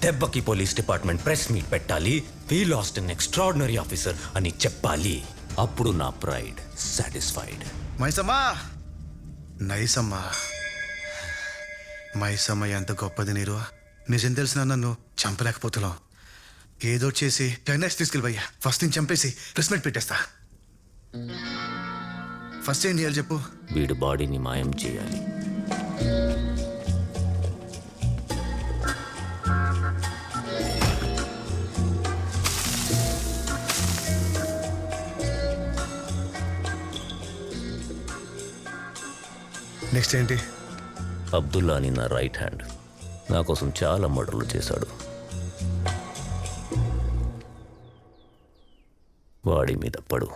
దెబ్బకి police department press meet పెట్టాలి. We lost an extraordinary officer అని చెప్పాలి. అప్పుడు నా ప్రైడ్ సాటిస్ఫైడ్. మైసమ్మా! నైసమ్మా! మైసమ్మ ఎంత గొప్పది నీరు. నిజం తెలిసిన నన్ను చంపలేకపోతున్నావు. ఏదో చేసి టెన్నెక్స్ తీసుకెళ్ళిపోయా ఫస్ట్ నేను చంపేసి ప్రెస్ మీట్ పెట్టేస్తా. ఫస్ట్ ఏం చేయాలి చెప్పు. వీడి బాడీని మాయం చేయాలి. నెక్స్ట్ ఏంటి? అబ్దుల్లా అని నా రైట్ హ్యాండ్ నా కోసం చాలా మర్డర్లు చేశాడు. వాడి మీద పడు.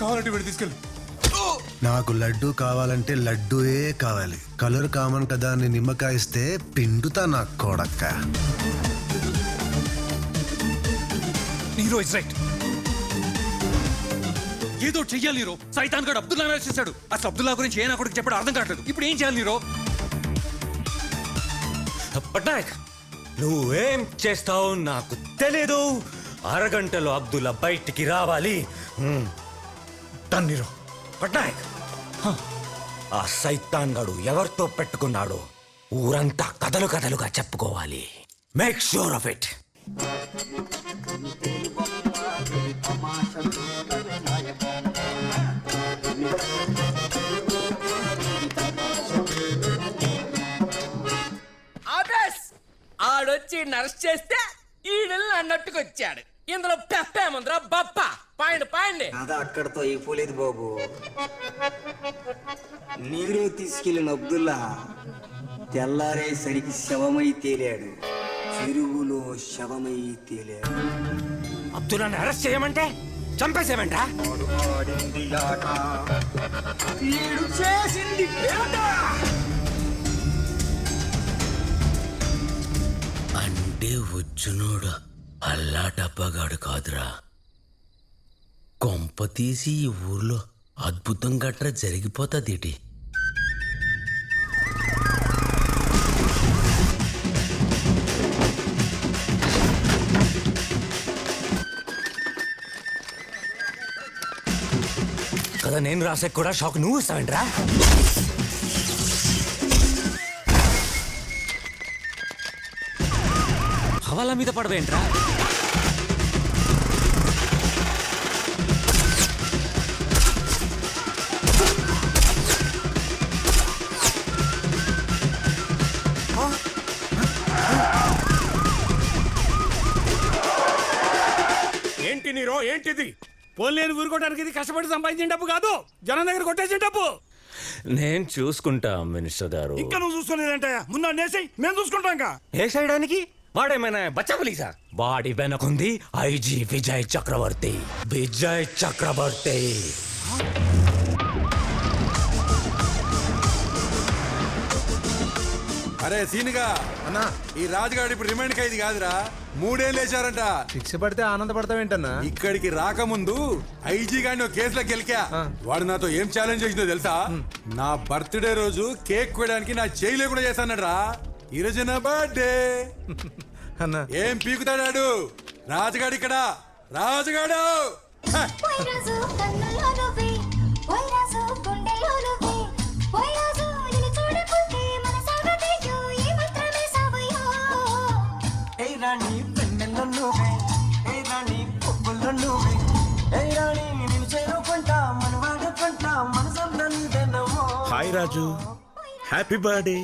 కావాలంటే వీడు తీసుకెళ్ళి. నాకు లడ్డు కావాలంటే లడ్డూయే కావాలి. కలర్ కామన్ కదా అని నిమ్మకాయ ఇస్తే పిండుతా నా కొడక్క హీరో ఇస్ రైట్. ఏదో చెయ్యాలి హీరో సైతాన్ గడు అబ్దుల్లా అరెస్ట్ చేశాడు. అసలు అబ్దుల్లా గురించి ఏ నా కొడుకు చెప్పడం అర్థం కావట్లేదు. ఇప్పుడు ఏం చేయాలి హీరో పట్నాయక్ నువ్వేం చేస్తావు నాకు తెలీదు. అరగంటలో అబ్దుల్లా బయటికి రావాలి. హ్మ్. పట్నాయక్. ఆ సైతాన్ గడు ఎవరితో పెట్టుకున్నాడు ఊరంతా కథలు కథలుగా చెప్పుకోవాలి. మేక్ షూర్ ఆఫ్ ఇట్ ఆడొచ్చి నర్స్ చేస్తే ఈడల్ని అన్నట్టుకొచ్చాడు ఇందులో పెప్పేముందిరా బప్ప. పాయండి పాయండి. కథ అక్కడితో అయిపోలేదు బాబు. నీరు తీసుకెళ్ళిన అబ్దుల్లా తెల్లారేసరికి శవమై తేలాడు. చెరువులో శవమై తేలాడు. అబ్దుల్లాని అరెస్ట్ చేయమంటే చంపేసేమంటా వీడు చేసింది పేట అంటే వచ్చునోడు? అల్లాటప్పగాడు కాదురా. కొంప తీసి ఈ ఊర్లో అద్భుతం గట్రా జరిగిపోతుందేటి? కదా నేను రాసే కూడా షాక్ నువ్వు ఇస్తావేంట్రా? హవాలా మీద పడవేంట్రా? నీరో ఏంటిది? పోలేని ఊరుకోవడానికి ఇది కష్టపడి సంపాదించిన డబ్బు కాదు. జనం దగ్గర కొట్టేసిన డబ్బు. నేను చూసుకుంటా మినిస్టర్ గారు. ఇంకా నువ్వు చూసుకోలేదంటే ముందు నేసేయి మేము చూసుకుంటాం ఇంకా. వేసేయడానికి వాడేమైనా బచ్చా పులీసా? వాడి వెనకుంది ఐజీ విజయ్ చక్రవర్తి. విజయ్ చక్రవర్తి. అరే సీనుగా. అన్నా. ఈ రాజుగాడు ఇప్పుడు రిమైండ్ ఖైదీ కాదురా. మూడేళ్ళు వేశారంట. శిక్ష పడితే ఆనందపడతావేంటన్నా? ఇక్కడికి రాకముందు ఐజీ గాడిని ఒక కేసులో గెలికా. వాడు నాతో ఏం ఛాలెంజ్ చేసిందో తెలుసా? నా బర్త్డే రోజు కేక్ కోయడానికి నా చేయి లేకుండా చేశానట రా ఈ రోజు నా బర్త్డే. అన్నా. ఏం పీకుతాడాడు? రాజుగాడు ఇక్కడ. రాజుగాడు! Raju. Happy birthday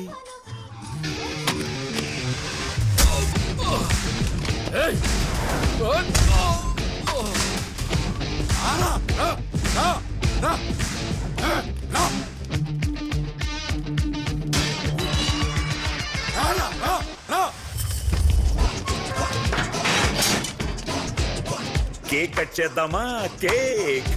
cake cut చేద్దామా? కేక్.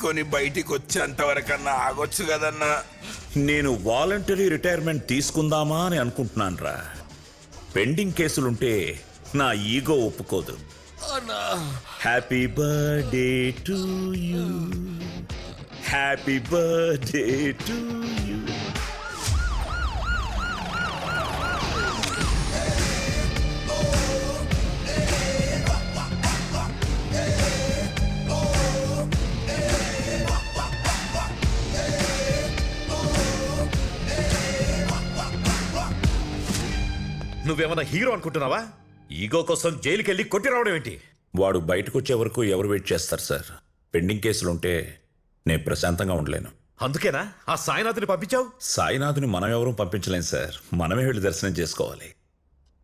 తీసుకొని బయటికి వచ్చేంత వరకన్నా ఆగొచ్చు కదన్నా. నేను వాలంటరీ రిటైర్మెంట్ తీసుకుందామా అని అనుకుంటున్నాను రా పెండింగ్ కేసులుంటే నా ఈగో ఒప్పుకోదు. Happy birthday to you happy birthday to you నువ్వేమన్నా హీరో అనుకుంటున్నావా? ఈగో కోసం జైలుకి వెళ్ళి కొట్టి రావడం ఏంటి? వాడు బయటకు వచ్చే వరకు ఎవరు వెయిట్ చేస్తారు సార్? పెండింగ్ కేసులుంటే నేను ప్రశాంతంగా ఉండలేను. అందుకేనా? ఆ సాయినాథుని పంపించావు? సాయినాథుని మనం ఎవరూ పంపించలేం సార్. మనమే వెళ్ళి దర్శనం చేసుకోవాలి.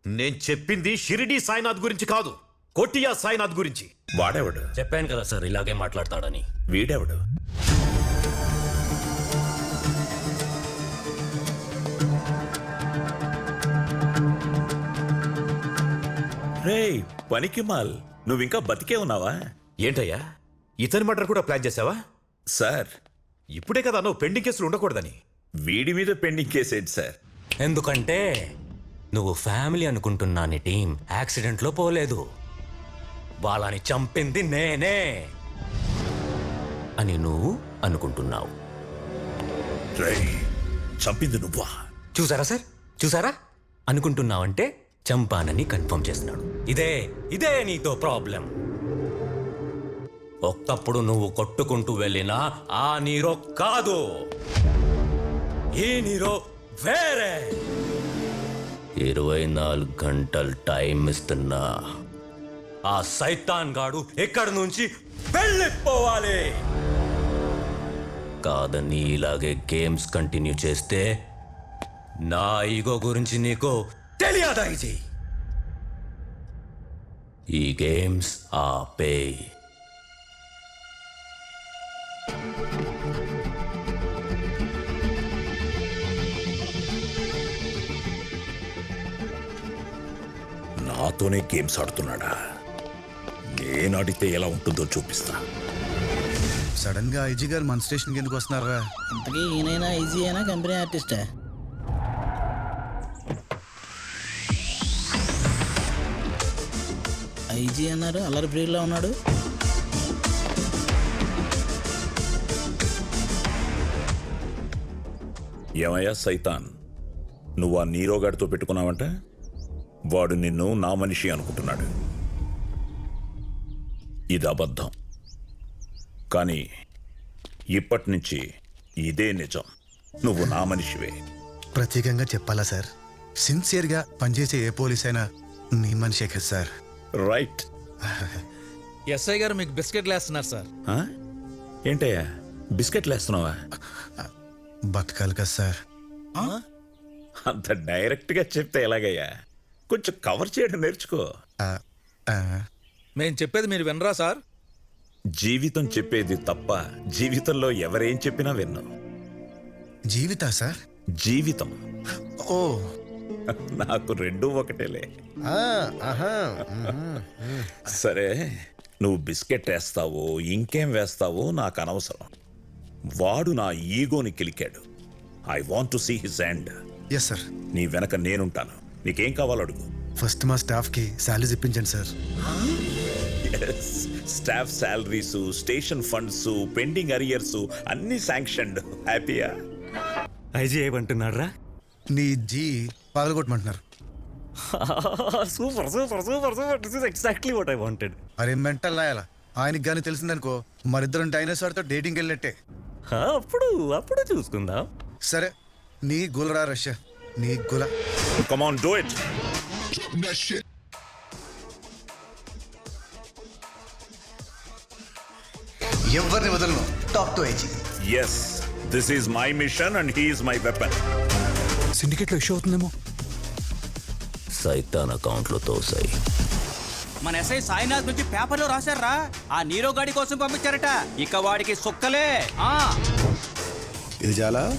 నేను చెప్పింది షిరిడి సాయినాథ్ గురించి కాదు. కొట్టియా సాయినాథ్ గురించి. వాడెవడు? చెప్పాను కదా సార్ ఇలాగే మాట్లాడతాడని. వీడెవడు? రేయ్ పనికి మాల్. నువ్వింకా బతికే ఉన్నావా? ఏంటయ్యా? ఇతని మర్డర్ కూడా ప్లాన్ చేసావా? సార్. ఇప్పుడే కదా నువ్వు పెండింగ్ కేసులు ఉండకూడదని. వీడి మీద పెండింగ్ కేసేంటి సార్? ఎందుకంటే నువ్వు ఫ్యామిలీ అనుకుంటున్నా నీ టీం యాక్సిడెంట్లో పోలేదు. వాళ్ళని చంపింది నేనే అని నువ్వు అనుకుంటున్నావు. రేయ్ చంపింది నువ్వా? చూసారా సార్? చూసారా? అనుకుంటున్నావంటే చంపానని కన్ఫర్మ్ చేస్తున్నాడు. ఇదే ఇదే నీతో ప్రాబ్లం. ఒక్కప్పుడు నువ్వు కొట్టుకుంటూ వెళ్ళినా ఆ నీరో కాదు. ఈ నీరో వేరే. ఇరవై నాలుగు గంటలు టైం ఇస్తున్నా. ఆ సైతాన్ గాడు ఎక్కడి నుంచి వెళ్ళిపోవాలి. కాదని ఇలాగే గేమ్స్ కంటిన్యూ చేస్తే నా ఈగో గురించి నీకు తెలియదా ఇది? ఈ గేమ్స్ ఆపే. నాతోనే గేమ్స్ ఆడుతున్నాడా? నేను ఆడితే ఎలా ఉంటుందో చూపిస్తా. సడన్గా ఐజీ గారు మన స్టేషన్కి ఎందుకు వస్తున్నారా ఇంతకీ ఈయనైనా ఈజీ అయినా కంపెనీ ఆర్టిస్టా? ఐజీ అన్నారు అల్లరి ఫ్రీలో ఉన్నాడు. ఏమయ్యా సైతాన్? నువ్వు ఆ నీరోగాడితో పెట్టుకున్నావంట? వాడు నిన్ను నా మనిషి అనుకుంటున్నాడు. ఇది అబద్ధం. కానీ ఇప్పటి నుంచి ఇదే నిజం. నువ్వు నా మనిషివే. ప్రత్యేకంగా చెప్పాలా సార్? సిన్సియర్గా పనిచేసే ఏ పోలీస్ అయినా నీ మనిషే కదా సార్. రైట్. ఎస్ఐ గారు మీకు బిస్కెట్లు వేస్తున్నారు సార్. ఆ? ఏంటయ్యా? బిస్కెట్లు వేస్తున్నావా? బతకాలి కదా సార్. అంత డైరెక్ట్గా చెప్తే ఎలాగయ్యా? కొంచెం కవర్ చేయడం నేర్చుకో. ఆ, ఆ, మేము చెప్పేది మీరు వినరా సార్? జీవితం చెప్పేది తప్ప జీవితంలో ఎవరేం చెప్పినా విన్ను. జీవితా సార్? జీవితం. ఓ నాకు రెండూ ఒకటేలే. సరే నువ్వు బిస్కెట్ వేస్తావో ఇంకేం వేస్తావో నాకు అనవసరం. వాడు నా ఈగోని కిలికాడు. I want to see his end yes sir నీ వెనక నేనుంటాను. నీకేం కావాలో అడుగు. ఫస్ట్ మా స్టాఫ్కి శాలరీస్ ఇప్పించండి sir staff salaries station funds pending arrears అన్ని శాంక్షన్డ్. హ్యాపీయా ఐజీ ఏమంటున్నారా నీ జీ పగలగొట్టమంటున్నారు. Super super super super. This is exactly what I wanted అరే మెంటల్ నాయాల ఆయనకి కానీ తెలిసిందనుకో మరిద్దరం డైనోసార్తో డేటింగ్కి వెళ్ళినట్టే. అప్పుడు అప్పుడు చూసుకుందాం. సరే నీ గులరా రష్యా నీ గుల. కమ్ ఆన్ డూ ఇట్ ఎవరిని వదలను? Top to IG yes this is my mission and he's my weapon సిండికేట్లో issue అవుతుందేమో? సైతాన్ అకౌంట్లో తోసాయి మన ఎస్ఐ సాయినాథ్ నుంచి పేపర్లో రాశారా ఆ నీరో గాడి కోసం పంపించారట. ఇక వాడికి సుక్కలే. ఆ. ఇది చాలా